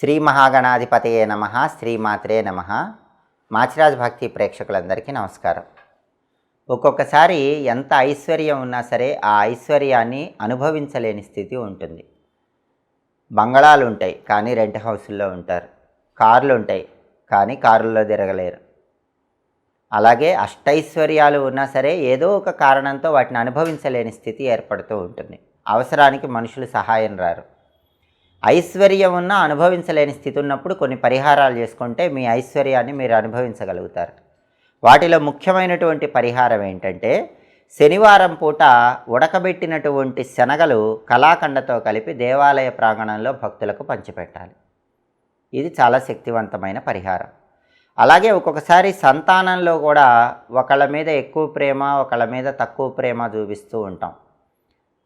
శ్రీ మహాగణాధిపతయే నమ శ్రీమాత్రే నమ. మాచిరాజ్ భక్తి ప్రేక్షకులందరికీ నమస్కారం. ఒక్కొక్కసారి ఎంత ఐశ్వర్యం ఉన్నా సరే ఆ ఐశ్వర్యాన్ని అనుభవించలేని స్థితి ఉంటుంది. బంగళాలు ఉంటాయి కానీ రెంట్ హౌసుల్లో ఉంటారు. కార్లు ఉంటాయి కానీ కారుల్లో తిరగలేరు. అలాగే అష్టైశ్వర్యాలు ఉన్నా సరే ఏదో ఒక కారణంతో వాటిని అనుభవించలేని స్థితి ఏర్పడుతూ ఉంటుంది. అవసరానికి మనుషులు సహాయం రారు. ఐశ్వర్యం ఉన్నా అనుభవించలేని స్థితి ఉన్నప్పుడు కొన్ని పరిహారాలు చేసుకుంటే మీ ఐశ్వర్యాన్ని మీరు అనుభవించగలుగుతారు. వాటిలో ముఖ్యమైనటువంటి పరిహారం ఏంటంటే శనివారం పూట ఉడకబెట్టినటువంటి శనగలు కళాఖండతో కలిపి దేవాలయ ప్రాంగణంలో భక్తులకు పంచిపెట్టాలి. ఇది చాలా శక్తివంతమైన పరిహారం. అలాగే ఒక్కొక్కసారి సంతానంలో కూడా ఒకళ్ళ మీద ఎక్కువ ప్రేమ ఒకళ్ళ మీద తక్కువ ప్రేమ చూపిస్తూ ఉంటాం.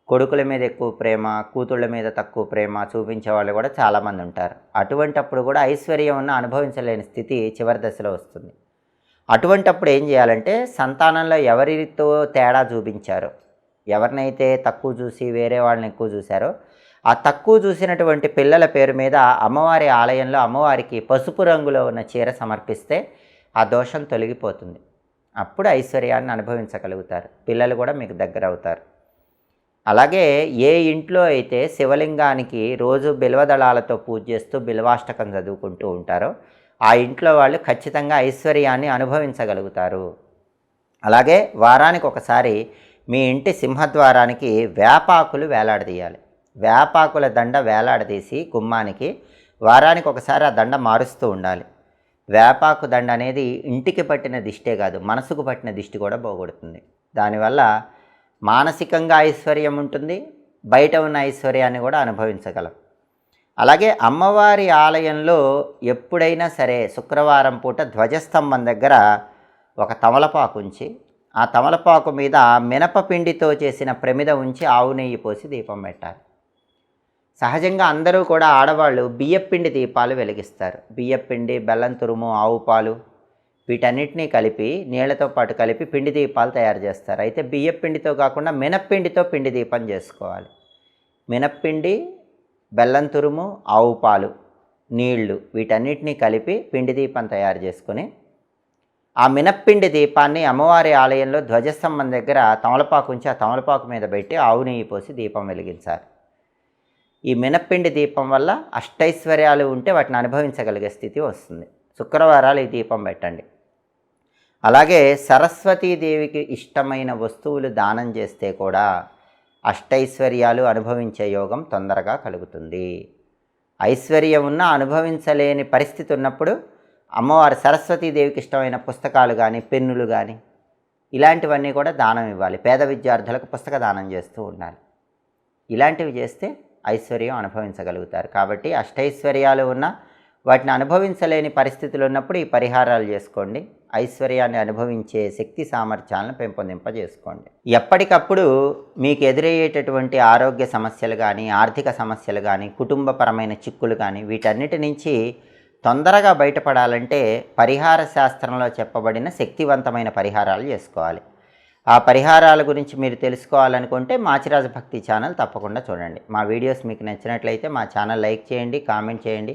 కొడుకుల మీద ఎక్కువ ప్రేమ కూతుళ్ళ మీద తక్కువ ప్రేమ చూపించే వాళ్ళు కూడా చాలామంది ఉంటారు. అటువంటప్పుడు కూడా ఐశ్వర్యం ఉన్న అనుభవించలేని స్థితి చివరి దశలో వస్తుంది. అటువంటప్పుడు ఏం చేయాలంటే సంతానంలో ఎవరితో తేడా చూపించారో ఎవరినైతే తక్కువ చూసి వేరే వాళ్ళని ఎక్కువ చూశారో ఆ తక్కువ చూసినటువంటి పిల్లల పేరు మీద అమ్మవారి ఆలయంలో అమ్మవారికి పసుపు రంగులో ఉన్న చీర సమర్పిస్తే ఆ దోషం తొలగిపోతుంది. అప్పుడు ఐశ్వర్యాన్ని అనుభవించగలుగుతారు. పిల్లలు కూడా మీకు దగ్గర అవుతారు అలాగే ఏ ఇంట్లో అయితే శివలింగానికి రోజు బిల్వదళాలతో పూజ చేస్తూ బిల్వాష్టకం చదువుకుంటూ ఉంటారో ఆ ఇంట్లో వాళ్ళు ఖచ్చితంగా ఐశ్వర్యాన్ని అనుభవించగలుగుతారు. అలాగే వారానికి ఒకసారి మీ ఇంటి సింహద్వారానికి వేపాకులు వేలాడదీయాలి. వేపాకుల దండ వేలాడదీసి గుమ్మానికి వారానికి ఒకసారి ఆ దండ మారుస్తూ ఉండాలి. వేపాకు దండ అనేది ఇంటికి పట్టిన దిష్టే కాదు మనసుకు పట్టిన దిష్టి కూడా పోగొడుతుంది. దానివల్ల మానసికంగా ఐశ్వర్యం ఉంటుంది బయట ఉన్న ఐశ్వర్యాన్ని కూడా అనుభవించగలం. అలాగే అమ్మవారి ఆలయంలో ఎప్పుడైనా సరే శుక్రవారం పూట ధ్వజస్తంభం దగ్గర ఒక తమలపాకు ఉంచి ఆ తమలపాకు మీద మినపపిండితో చేసిన ప్రమిద ఉంచి ఆవు నెయ్యి పోసి దీపం పెట్టాలి. సహజంగా అందరూ కూడా ఆడవాళ్ళు బియ్యపిండి దీపాలు వెలిగిస్తారు. బియ్యపిండి బెల్లం తురుము ఆవు పాలు వీటన్నిటినీ కలిపి నీళ్ళతో పాటు కలిపి పిండి దీపాలు తయారు చేస్తారు. అయితే బియ్యపిండితో కాకుండా మినప్పిండితో పిండి దీపం చేసుకోవాలి. మినప్పిండి బెల్లం తురుము ఆవు పాలు నీళ్ళు వీటన్నిటినీ కలిపి పిండి దీపం తయారు చేసుకుని ఆ మినప్పిండి దీపాన్ని అమ్మవారి ఆలయంలో ధ్వజస్తంభం దగ్గర తమలపాకు ఉంచి ఆ తమలపాకు మీద పెట్టి ఆవు నెయ్యి పోసి దీపం వెలిగించాలి. ఈ మినప్పిండి దీపం వల్ల అష్టైశ్వర్యాలు ఉంటే వాటిని అనుభవించగలిగే స్థితి వస్తుంది. శుక్రవారాలు ఈ దీపం పెట్టండి. అలాగే సరస్వతీదేవికి ఇష్టమైన వస్తువులు దానం చేస్తే కూడా అష్టైశ్వర్యాలు అనుభవించే యోగం తొందరగా కలుగుతుంది. ఐశ్వర్యం ఉన్నా అనుభవించలేని పరిస్థితి ఉన్నప్పుడు అమ్మవారి సరస్వతీదేవికి ఇష్టమైన పుస్తకాలు కానీ పెన్నులు కానీ ఇలాంటివన్నీ కూడా దానం ఇవ్వాలి. పేద విద్యార్థులకు పుస్తక దానం చేస్తూ ఉండాలి. ఇలాంటివి చేస్తే ఐశ్వర్యం అనుభవించగలుగుతారు. కాబట్టి అష్టైశ్వర్యాలు ఉన్న వాటిని అనుభవించలేని పరిస్థితులు ఉన్నప్పుడు ఈ పరిహారాలు చేసుకోండి. ఐశ్వర్యాన్ని అనుభవించే శక్తి సామర్థ్యాలను పెంపొందింపజేసుకోండి. ఎప్పటికప్పుడు మీకు ఎదురయ్యేటటువంటి ఆరోగ్య సమస్యలు కానీ ఆర్థిక సమస్యలు కానీ కుటుంబపరమైన చిక్కులు కానీ వీటన్నిటి నుంచి తొందరగా బయటపడాలంటే పరిహార శాస్త్రంలో చెప్పబడిన శక్తివంతమైన పరిహారాలు చేసుకోవాలి. ఆ పరిహారాల గురించి మీరు తెలుసుకోవాలనుకుంటే మాచిరాజ భక్తి ఛానల్ తప్పకుండా చూడండి. మా వీడియోస్ మీకు నచ్చినట్లయితే మా ఛానల్ లైక్ చేయండి కామెంట్ చేయండి.